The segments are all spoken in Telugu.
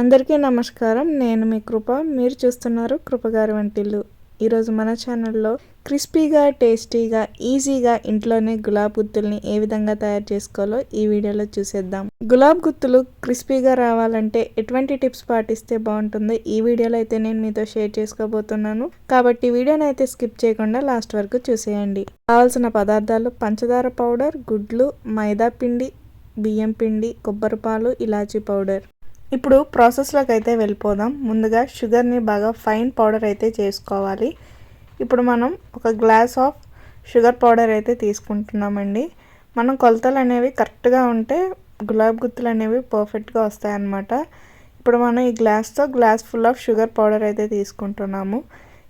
అందరికీ నమస్కారం. నేను మీ కృప. మీరు చూస్తున్నారు కృపగారి వంటిల్లు. ఈరోజు మన ఛానల్లో క్రిస్పీగా టేస్టీగా ఈజీగా ఇంట్లోనే గులాబ్ గుత్తుల్ని ఏ విధంగా తయారు చేసుకోవాలో ఈ వీడియోలో చూసేద్దాం. గులాబ్ గుత్తులు క్రిస్పీగా రావాలంటే ఎటువంటి టిప్స్ పాటిస్తే బాగుంటుందో ఈ వీడియోలో అయితే నేను మీతో షేర్ చేసుకోబోతున్నాను. కాబట్టి వీడియోని అయితే స్కిప్ చేయకుండా లాస్ట్ వరకు చూసేయండి. కావాల్సిన పదార్థాలు పంచదార పౌడర్ గుడ్లు మైదా పిండి బియ్యం పిండి కొబ్బరి పాలు ఇలాచీ పౌడర్. ఇప్పుడు ప్రాసెస్లోకి అయితే వెళ్ళిపోదాం. ముందుగా షుగర్ని బాగా ఫైన్ పౌడర్ అయితే చేసుకోవాలి. ఇప్పుడు మనం ఒక గ్లాస్ ఆఫ్ షుగర్ పౌడర్ అయితే తీసుకుంటున్నామండి. మనం కొలతలు అనేవి కరెక్ట్గా ఉంటే గులాబ్ గుత్తులు అనేవి పర్ఫెక్ట్గా వస్తాయన్నమాట. ఇప్పుడు మనం ఈ గ్లాస్తో glass full of sugar powder అయితే తీసుకుంటున్నాము.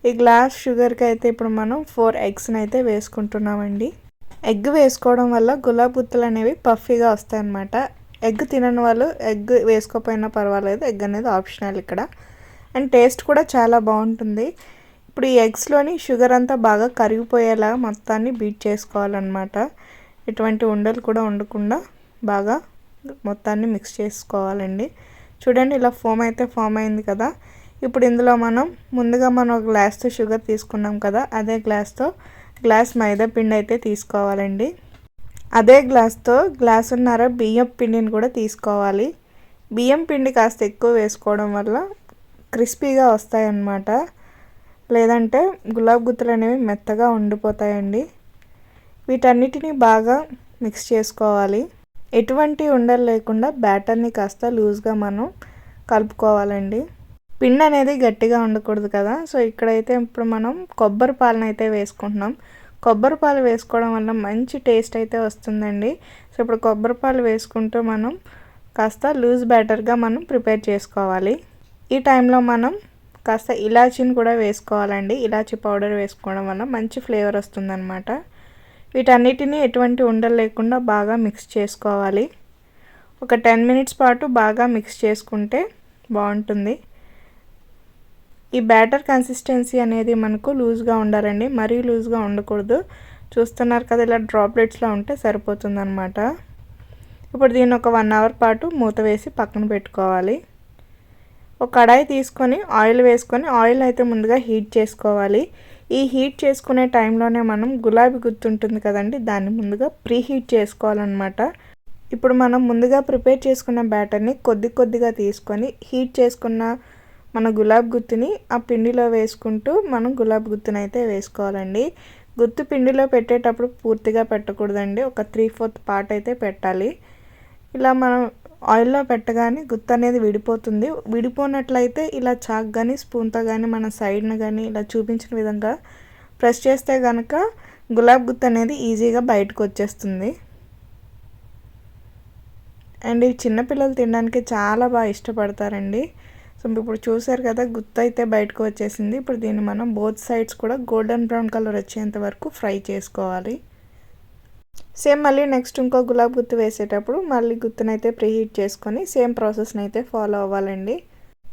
ఈ గ్లాస్ షుగర్కి అయితే ఇప్పుడు మనం ఫోర్ ఎగ్స్ని అయితే వేసుకుంటున్నామండి. ఎగ్ వేసుకోవడం వల్ల గులాబ్ గుత్తులు అనేవి పఫీగా వస్తాయన్నమాట. ఎగ్ తినని వాళ్ళు ఎగ్ వేసుకోకపోయినా పర్వాలేదు. ఎగ్ అనేది ఆప్షనల్ ఇక్కడ. అండ్ టేస్ట్ కూడా చాలా బాగుంటుంది. ఇప్పుడు ఈ ఎగ్స్లోని షుగర్ అంతా బాగా కరిగిపోయేలా మొత్తాన్ని బీట్ చేసుకోవాలన్నమాట. ఎటువంటి ఉండలు కూడా ఉండకుండా బాగా మొత్తాన్ని మిక్స్ చేసుకోవాలండి. చూడండి ఇలా ఫోమ్ అయితే ఫామ్ అయింది కదా. ఇప్పుడు ఇందులో మనం ముందుగా మనం ఒక గ్లాస్తో షుగర్ తీసుకున్నాం కదా. అదే గ్లాస్తో గ్లాస్ మైదా పిండి అయితే తీసుకోవాలండి. అదే గ్లాస్తో గ్లాసున్నర బియ్యం పిండిని కూడా తీసుకోవాలి. బియ్యం పిండి కాస్త ఎక్కువ వేసుకోవడం వల్ల క్రిస్పీగా వస్తాయన్నమాట. లేదంటే గులాబ్ గుత్తులు అనేవి మెత్తగా ఉండిపోతాయండి. వీటన్నిటిని బాగా మిక్స్ చేసుకోవాలి. ఎటువంటి ఉండలు లేకుండా బ్యాటర్ని కాస్త లూజ్గా మనం కలుపుకోవాలండి. పిండి అనేది గట్టిగా ఉండకూడదు కదా. సో ఇక్కడైతే ఇప్పుడు మనం కొబ్బరి పాలన అయితే వేసుకుంటున్నాం. కొబ్బరి పాలు వేసుకోవడం వల్ల మంచి టేస్ట్ అయితే వస్తుందండి. సో ఇప్పుడు కొబ్బరి పాలు వేసుకుంటూ మనం కాస్త లూజ్ బ్యాటర్గా మనం ప్రిపేర్ చేసుకోవాలి. ఈ టైంలో మనం కాస్త ఇలాచీని కూడా వేసుకోవాలండి. ఇలాచీ పౌడర్ వేసుకోవడం వల్ల మంచి ఫ్లేవర్ వస్తుందన్నమాట. వీటన్నిటిని ఎటువంటి ఉండలు లేకుండా బాగా మిక్స్ చేసుకోవాలి. ఒక టెన్ మినిట్స్ పాటు బాగా మిక్స్ చేసుకుంటే బాగుంటుంది. ఈ బ్యాటర్ కన్సిస్టెన్సీ అనేది మనకు లూజ్గా ఉండాలండి. మరీ లూజ్గా ఉండకూడదు. చూస్తున్నారు కదా ఇలా డ్రాప్లెట్స్లో ఉంటే సరిపోతుందనమాట ఇప్పుడు దీన్ని ఒక వన్ అవర్ పాటు మూత వేసి పక్కన పెట్టుకోవాలి. ఒక కడాయి తీసుకొని ఆయిల్ వేసుకొని ఆయిల్ అయితే ముందుగా హీట్ చేసుకోవాలి. ఈ హీట్ చేసుకునే టైంలోనే మనం గులాబీ గుర్తుంటుంది కదండి దాన్ని ముందుగా ప్రీ హీట్ చేసుకోవాలన్నమాట. ఇప్పుడు మనం ముందుగా ప్రిపేర్ చేసుకున్న బ్యాటర్ని కొద్ది కొద్దిగా తీసుకొని హీట్ చేసుకున్న మన గులాబ్ గుత్తుని ఆ పిండిలో వేసుకుంటూ మనం గులాబ్ గుత్తుని అయితే వేసుకోవాలండి. గుత్తు పిండిలో పెట్టేటప్పుడు పూర్తిగా పెట్టకూడదండి. ఒక త్రీ ఫోర్త్ పార్ట్ అయితే పెట్టాలి. ఇలా మనం ఆయిల్లో పెట్టగానే గుత్త అనేది విడిపోతుంది. విడిపోనట్లయితే ఇలా చాక్ కానీ స్పూన్తో కానీ మన సైడ్ను కానీ ఇలా చూపించిన విధంగా ప్రెస్ చేస్తే కనుక గులాబ్ గుత్త అనేది ఈజీగా బయటకు వచ్చేస్తుంది. అండ్ ఇవి చిన్నపిల్లలు తినడానికి చాలా బాగా ఇష్టపడతారండి. సో ఇప్పుడు చూసారు కదా గుత్త అయితే బయటకు వచ్చేసింది. ఇప్పుడు దీన్ని మనం బోత్ సైడ్స్ కూడా గోల్డెన్ బ్రౌన్ కలర్ వచ్చేంత వరకు ఫ్రై చేసుకోవాలి. సేమ్ మళ్ళీ నెక్స్ట్ ఇంకో గులాబ్ గుత్తు వేసేటప్పుడు మళ్ళీ గుత్తునైతే ప్రీహీట్ చేసుకొని సేమ్ ప్రాసెస్ని అయితే ఫాలో అవ్వాలండి.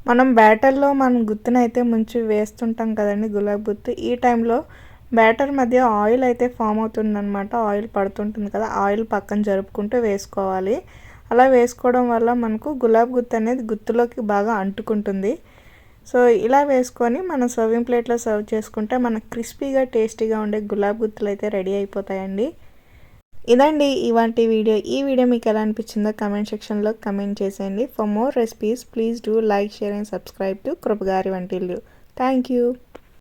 మనం బ్యాటర్లో మనం గుత్తునైతే ముంచి వేస్తుంటాం కదండి గులాబ్ గుత్తు. ఈ టైంలో బ్యాటర్ మధ్య ఆయిల్ అయితే ఫామ్ అవుతుందన్నమాట. ఆయిల్ పడుతుంటుంది కదా ఆయిల్ పక్కన జరుపుకుంటూ వేసుకోవాలి. అలా వేసుకోవడం వల్ల మనకు గులాబ్ గుత్తు అనేది గుత్తులోకి బాగా అంటుకుంటుంది. సో ఇలా వేసుకొని మనం సర్వింగ్ ప్లేట్లో సర్వ్ చేసుకుంటే మనకు క్రిస్పీగా టేస్టీగా ఉండే గులాబ్ గుత్తులు అయితే రెడీ అయిపోతాయండి. ఇదండి ఇవాంటి వీడియో. ఈ వీడియో మీకు ఎలా అనిపించిందో కమెంట్ సెక్షన్లో కమెంట్ చేసేయండి. For more recipes please do like share and subscribe to కృపగారి వంటిల్లు. Thank you.